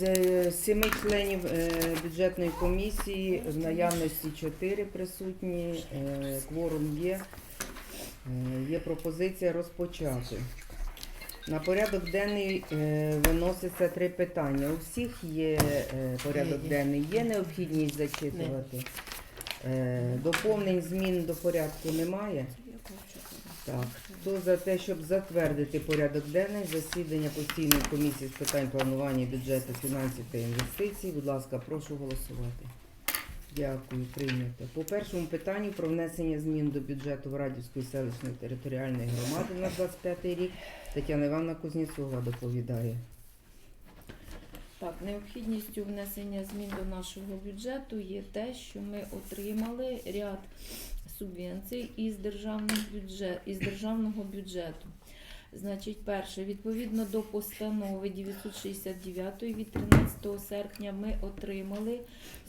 З е, семи членів е, бюджетної комісії в наявності чотири присутні, е, кворум є. Є пропозиція розпочати. На порядок денний виноситься три питання. У всіх є порядок денний, є необхідність зачитувати. Доповнень змін до порядку немає. Так, хто за те, щоб затвердити порядок денний засідання постійної комісії з питань планування бюджету, фінансів та інвестицій, будь ласка, прошу голосувати. Дякую, прийнято. По першому питанню про внесення змін до бюджету Врадівської селищної територіальної громади на 25 рік Тетяна Івановна Кузнєцова доповідає. Так, необхідністю внесення змін до нашого бюджету є те, що ми отримали ряд субвенцій із, державних бюджет, із державного бюджету. Значить, перше, відповідно до постанови 969 від 13 серпня ми отримали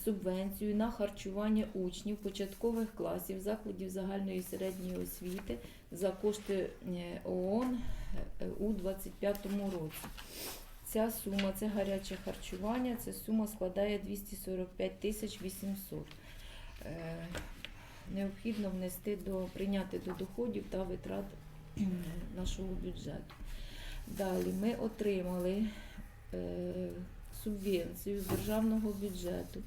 субвенцію на харчування учнів початкових класів закладів загальної і середньої освіти за кошти е, ООН е, у 2025 році. Ця сума, це гаряче харчування, ця сума складає 245 тисяч 800. Необхідно внести до прийняти до доходів та витрат нашого бюджету. Далі ми отримали е, субвенцію з державного бюджету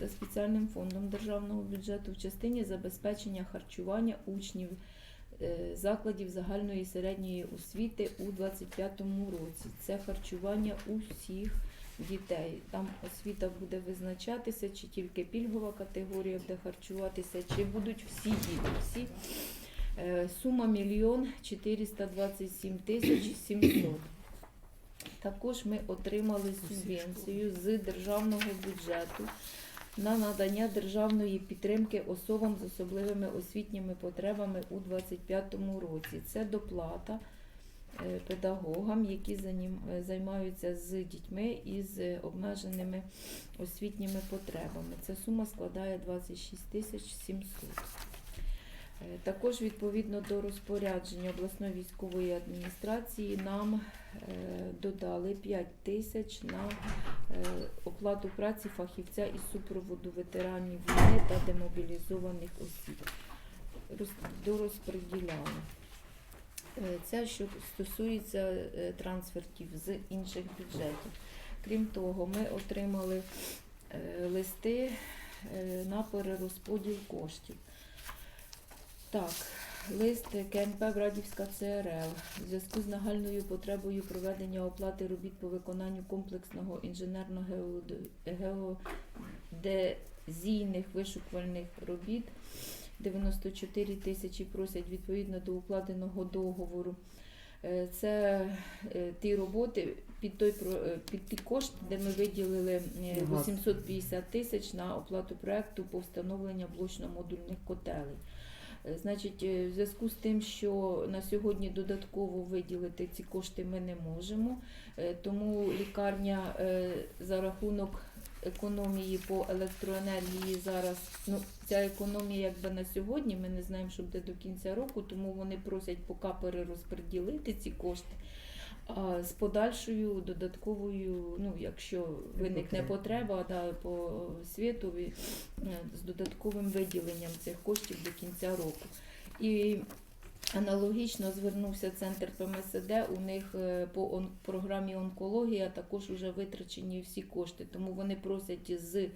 за спеціальним фондом державного бюджету в частині забезпечення харчування учнів е, закладів загальної і середньої освіти у 2025 році. Це харчування усіх дітей. Там освіта буде визначатися, чи тільки пільгова категорія буде харчуватися, чи будуть всі діти. Всі. Е, Сума мільйон 427 тисяч 700. Також ми отримали субвенцію з державного бюджету на надання державної підтримки особам з особливими освітніми потребами у 2025 році. Це доплата педагогам, які е, займаються з дітьми із е, обмеженими освітніми потребами. Ця сума складає 26 тисяч 700. Е, Також відповідно до розпорядження обласної військової адміністрації нам е, додали 5 тисяч на е, оплату праці фахівця із супроводу ветеранів війни та демобілізованих осіб. Роз- Дорозподіляли. Це що стосується е, трансфертів з інших бюджетів. Крім того, ми отримали е, листи е, на перерозподіл коштів. Так, лист КНП Врадівська ЦРЛ в зв'язку з нагальною потребою проведення оплати робіт по виконанню комплексного інженерно-геодезійних вишукувальних робіт 94 тисячі просять відповідно до укладеного договору. Е, Це е, ті роботи під той е, під ті кошти, де ми виділили е, 850 тисяч на оплату проекту по встановленню блочно-модульних котелей. Значить, в зв'язку з тим, що на сьогодні додатково виділити ці кошти ми не можемо, тому лікарня за рахунок економії по електроенергії зараз, ну ця економія якби на сьогодні, ми не знаємо, що буде до кінця року, тому вони просять поки перерозподілити ці кошти. А з подальшою додатковою, ну якщо виникне потреба да, по світу, е, з додатковим виділенням цих коштів до кінця року. І аналогічно звернувся центр ПМСД. У них е, по програмі онкологія також вже витрачені всі кошти, тому вони просять з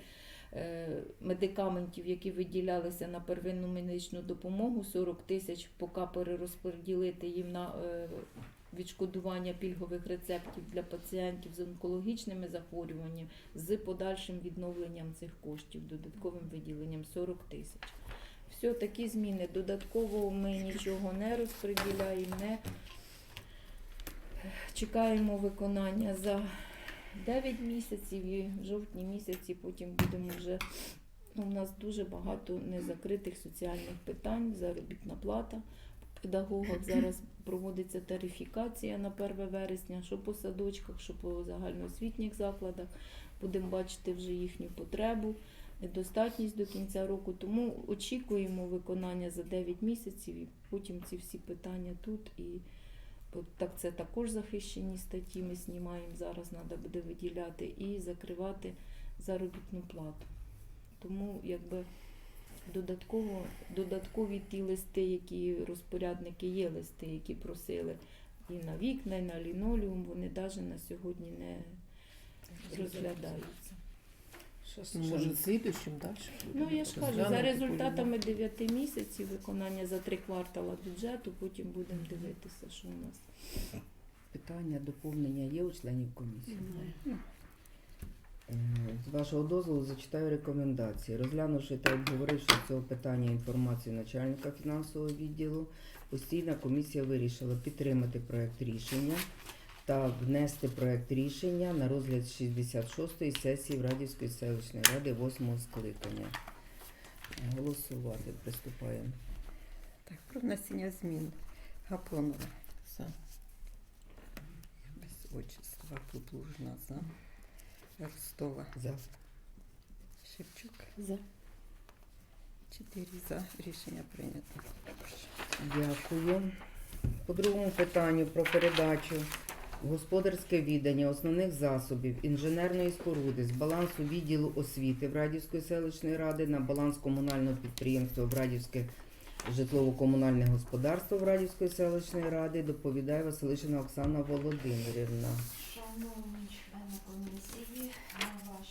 е, медикаментів, які виділялися на первинну медичну допомогу, 40 тисяч поки перерозподілити їм на е, відшкодування пільгових рецептів для пацієнтів з онкологічними захворюваннями з подальшим відновленням цих коштів, додатковим виділенням 40 тисяч. Все, такі зміни. Додатково ми нічого не розподіляємо, не чекаємо виконання за 9 місяців і в жовтні місяці потім будемо вже. Ну, у нас дуже багато незакритих соціальних питань, заробітна плата педагогах. Зараз проводиться тарифікація на 1 вересня, що по садочках, що по загальноосвітніх закладах. Будемо бачити вже їхню потребу, недостатність до кінця року. Тому очікуємо виконання за 9 місяців і потім ці всі питання тут і Так це також захищені статті. Ми знімаємо зараз, треба буде виділяти і закривати заробітну плату. Тому якби додатково, додаткові ті листи, які розпорядники є листи, які просили і на вікна, і на лінолеум, вони навіть на сьогодні не розглядаються. Может, в следующем дальше? Ну я ж кажу, за результатами 9 місяців виконання за три квартала бюджету, потім будемо дивитися, що у нас. Питання, доповнення є у членів комісії? Немає. Е, З вашого дозволу зачитаю рекомендації. Розглянувши та обговоривши з цього питання інформацію начальника фінансового відділу, постійна комісія вирішила підтримати проект рішення та внести проект рішення на розгляд 66-ї сесії в Радівської селищної ради 8-го скликання. Голосувати приступаємо. Так, про внесення змін. Гапонова. За. Без отчества. Поплужна за. Ростова. За. Шевчук. За. Чотири за. Рішення прийнято. Дякую. По другому питанню про передачу господарське віддання основних засобів інженерної споруди з балансу відділу освіти Врадівської селищної ради на баланс комунального підприємства Врадівське житлово-комунальне господарство Врадівської селищної ради доповідає Василишина Оксана Володимирівна. Шановні члени комісії, на ваш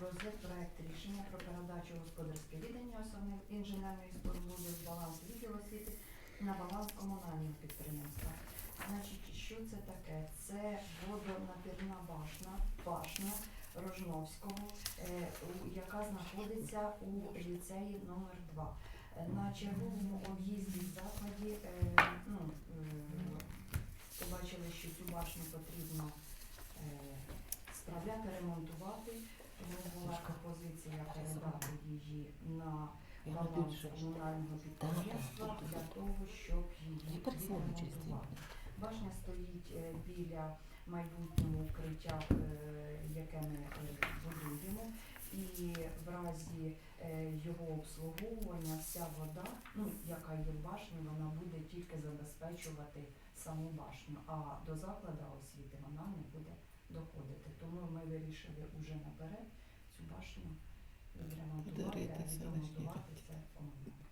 розгляд проект рішення про передачу господарське віддання основних інженерної споруди з балансу відділу освіти на баланс комунального підприємства. Значить, що це таке? Це водонапірна башня, башня Рожновського, е, яка знаходиться у ліцеї номер 2 На черговому об'їзді закладі е, ну, е, побачили, що цю башню потрібно е, справляти, ремонтувати. Тому була пропозиція передати її на баланс комунального підприємства для того, щоб її Не відремонтувати. Башня стоїть е, біля майбутнього укриття, е, яке ми е, будуємо, і в разі його обслуговування вся вода, ну яка є в башні, вона буде тільки забезпечувати саму башню, а до закладу освіти вона не буде доходити. Тому ми вирішили уже наперед цю башню відремонтувати, а відремонтувати це комунально.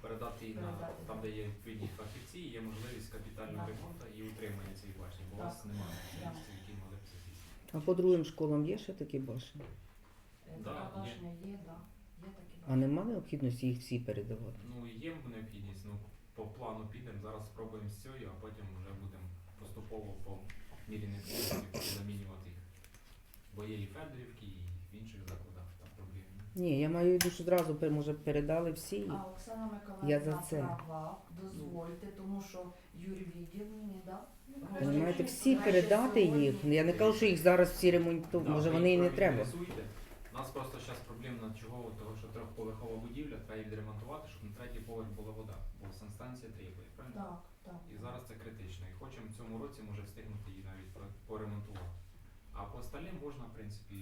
Передати її на там, де є відповідні фахівці, є можливість капітального ремонту і утримання цієї башні, бо у вас немає можливості, які могли б це здійснити. А по другим школам є ще такі башні? Е, Да, Така є. башня є, да. Є такі А нема необхідності їх всі передавати? Ну є необхідність, ну по плану підемо, зараз спробуємо з цією, а потім вже будемо поступово по мірі необхідності замінювати їх. Бо є і Федорівки, і в інших проблем. Ні, я маю що одразу може передали всі. А Оксана Я за Миколаївна це. права, дозвольте, тому що Юрій відділ мені дав. Понімаєте, всі передати їх. Я не кажу, що їх зараз всі ремонтують, Да, може вони і не треба. У нас просто зараз проблемна чого, того, що трьохповерхова будівля, треба її відремонтувати, щоб на третій поверх була вода, бо санстанція требує, правильно? Так, так. І зараз це критично. І хочемо в цьому році може встигнути її навіть по- поремонтувати. А по остальним можна, в принципі.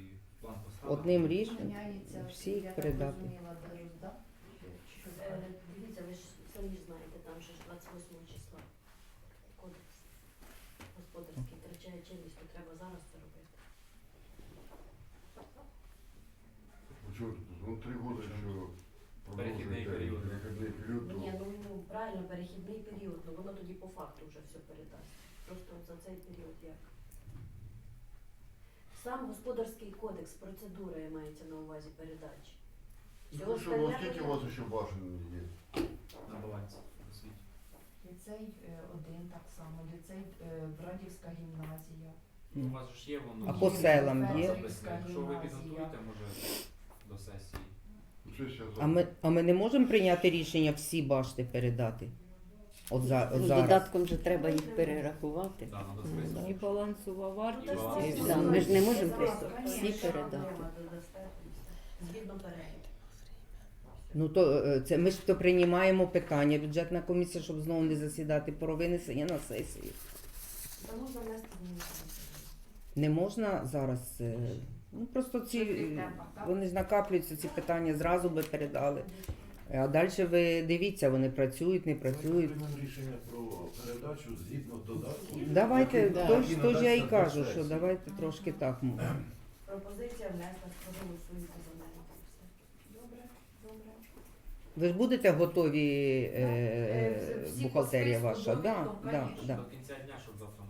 Одним рішенням Міняється, всі так передати. що Е? Дивіться, ви ж самі знаєте, там же ж 28 числа кодекс господарський втрачає чинність, то треба зараз це робити. Ну, три года еще Перехідний період. Перехідний період, то Ні, ну, ну правильно, перехідний період, ну воно тоді по факту вже все передасть. Просто от за цей період як. Сам господарський кодекс, процедура мається на увазі передачі. Ну, що, ну, скільки у вас ще башен є? на балансі у світі. Ліцей е, один так само, ліцей е, Брадівська гімназія. У вас ж є воно. А по селам є? Якщо ви підготуєте, може до сесії. Ну, це ще А ми, а ми не можемо прийняти рішення всі башти передати? От, за, от Ну, зараз. додатком же треба їх перерахувати. Да, надо І балансова вартість. і Да, все. ми ж не можемо просто всі передати. Згідно переліку. Ну то е, це ми ж то приймаємо питання, бюджетна комісія, щоб знову не засідати про винесення на сесію. Та можна внести зміни. Не можна зараз. е, Ну просто ці е, вони ж накаплюються, ці питання зразу би передали. А далі ви дивіться, вони працюють, не працюють. Приймемо рішення про передачу згідно додатку. Давайте, Да. то, який ж- то ж я і надасться кажу, до що сесії. давайте трошки так. Пропозиція внесена з проголосуємо за неї. Добре, добре. Ви ж будете готові, Е, е, всі бухгалтерія списку ваша? Да, довідок, да, конечно. да. До кінця дня, щоб завтра.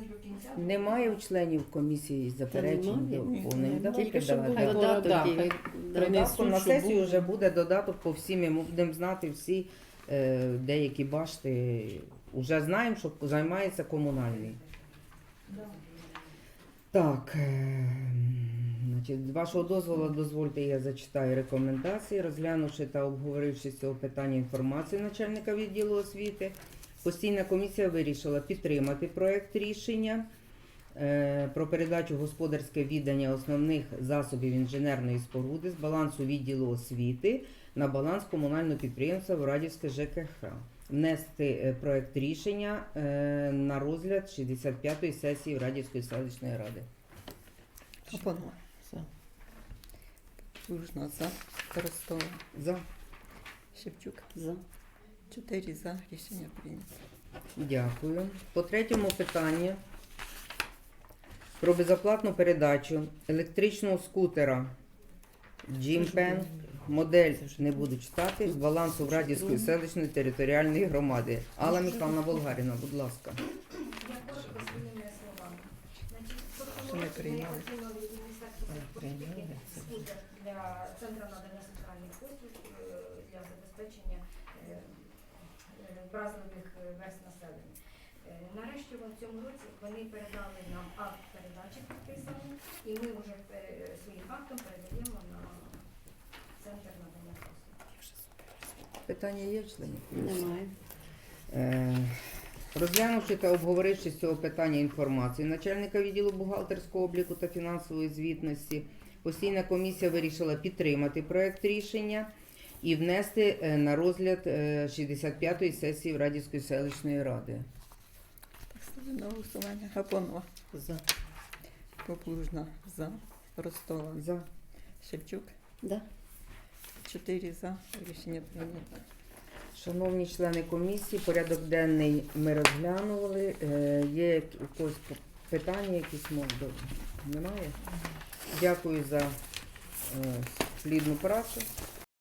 Не до кінця. Немає у членів комісії заперечень до. Давайте Тільки щоб був давайте. додаток. да, і хай Додатком принесуть, на щоб сесію був. вже буде додаток по всім, і ми будемо знати всі е, деякі башти. Уже знаємо, що займається комунальний. Да. Так, е, значить, з вашого дозволу, дозвольте, я зачитаю рекомендації, розглянувши та обговоривши з цього питання інформацію начальника відділу освіти. Постійна комісія вирішила підтримати проект рішення е, про передачу господарське віддання основних засобів інженерної споруди з балансу відділу освіти на баланс комунального підприємства Ворадівське ЖКХ. Внести е, проект рішення е, на розгляд 65-ї сесії Радівської селищної ради. Гапонова. За. Ростова. За. Шевчук. За. Чотири за. Рішення прийнято. Дякую. По третьому питанню про безоплатну передачу електричного скутера Джімпен. Модель не буду читати з балансу в Радівської селищної територіальної громади. Алла Михайловна Болгаріна, будь ласка. Я прийняли? для Центру надання соціальних послуг е, для забезпечення е, е, вразливих верст населення. Е, Нарешті в цьому році вони передали нам акт передачі підписаний, і ми вже е, своїм актом передаємо на центр надання послуг. Питання є в членів? Немає. Е, Розглянувши та обговоривши з цього питання інформацію начальника відділу бухгалтерського обліку та фінансової звітності, постійна комісія вирішила підтримати проект рішення і внести е, на розгляд е, 65-ї сесії Радівської селищної ради. Так, ставлю на голосування. Гапонова. За. Поплужна. За. Ростова. За. Шевчук. Да. Чотири за. Рішення прийнято. Шановні члени комісії, порядок денний ми розглянули. Е, Є як- у когось п- питання, якісь може? Немає? Дякую за е, плідну працю.